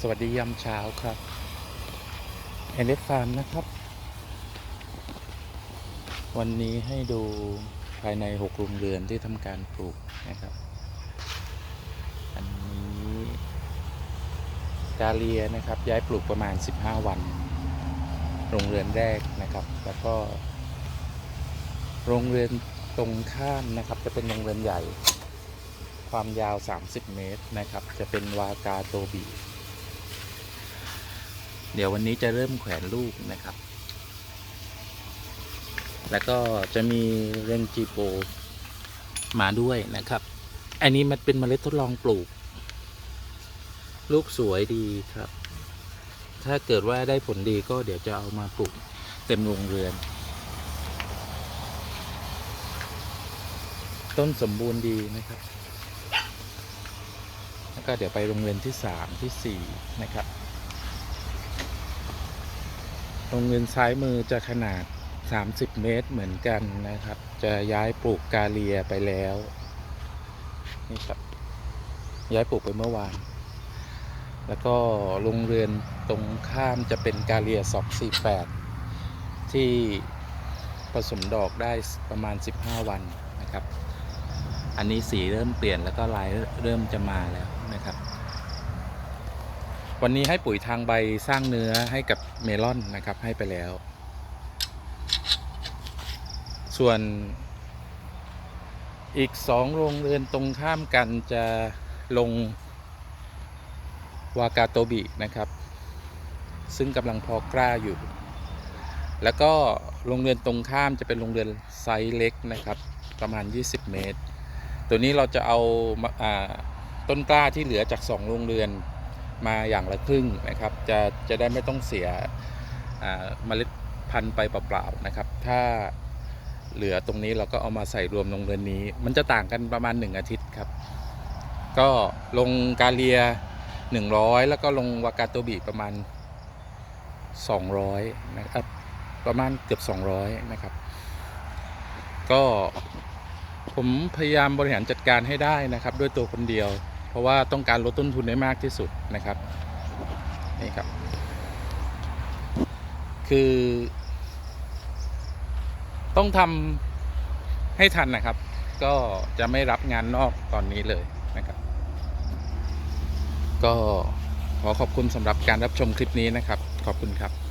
สวัสดียามเช้าครับเอเลฟฟาร์มนะครับ วันนี้ให้ดูภายในหกโรงเรือนที่ทำการปลูกนะครับ อันนี้กาเลียนะครับ ย้ายปลูกประมาณ 15 วัน โรงเรือนแรกนะครับ แล้วก็ โรงเรือนตรงข้ามนะครับ จะเป็นโรงเรือนใหญ่ความยาว 30 เมตรนะครับ จะเป็นวากาโตบี เดี๋ยววันนี้จะเริ่มแขวนลูกนะครับ แล้วก็จะมีเรนจิโปมาด้วยนะครับ อันนี้มันเป็นเมล็ดทดลองปลูก ลูกสวยดีครับ ถ้าเกิดว่าได้ผลดีก็เดี๋ยวจะเอามาปลูกเต็มโรงเรือน ต้นสมบูรณ์ดีนะครับ แล้วก็เดี๋ยวไปโรงเรียนที่สามที่สี่นะครับ โรงเรียนซ้ายมือจะขนาด 30 เมตรเหมือนกันนะครับ จะย้ายปลูกกาเลียไปแล้วนี่ครับย้ายปลูกไปเมื่อวาน แล้วก็โรงเรือนตรงข้ามจะเป็นกาเลีย 248 ที่ผสมดอกได้ประมาณ 15 วันนะครับ อันนี้สีเริ่มเปลี่ยนแล้วก็ลายเริ่มจะมาแล้วนะครับ วันนี้ให้ปุ๋ยทางใบสร้างเนื้อให้กับเมลอนนะครับให้ไปแล้ว ส่วนอีกสองโรงเรือนตรงข้ามกันจะลงวากาโตบินะครับ ซึ่งกำลังพอกล้าอยู่ แล้วก็โรงเรือนตรงข้ามจะเป็นโรงเรือนไซส์เล็กนะครับ ประมาณ 20 เมตร ตัวนี้เราจะเอาอาต้นกล้าที่เหลือจาก 2 โรงเรือน มาอย่างละครึ่งนะครับ จะจะได้ไม่ต้องเสียเมล็ดพันธุ์ไปเปล่าๆนะครับ ถ้าเหลือตรงนี้เราก็เอามาใส่รวมโรงเรือนนี้ มันจะต่างกันประมาณ 1 อาทิตย์ครับ ก็ลงกาเลีย 100 แล้วก็ลงวากาโตบิประมาณ 200 นะครับ ประมาณเกือบ 200 นะครับ ก็ผมพยายามบริหารจัดการให้ได้นะครับ ด้วยตัวคนเดียว ราะว่าต้องการลดต้นทุนได้มากที่สุดนะครับนี่ครับ คือ ต้องทำให้ทันนะครับ ก็จะไม่รับงานนอกตอนนี้เลยนะครับ ก็ขอขอบคุณสำหรับการรับชมคลิปนี้นะครับ ขอบคุณครับ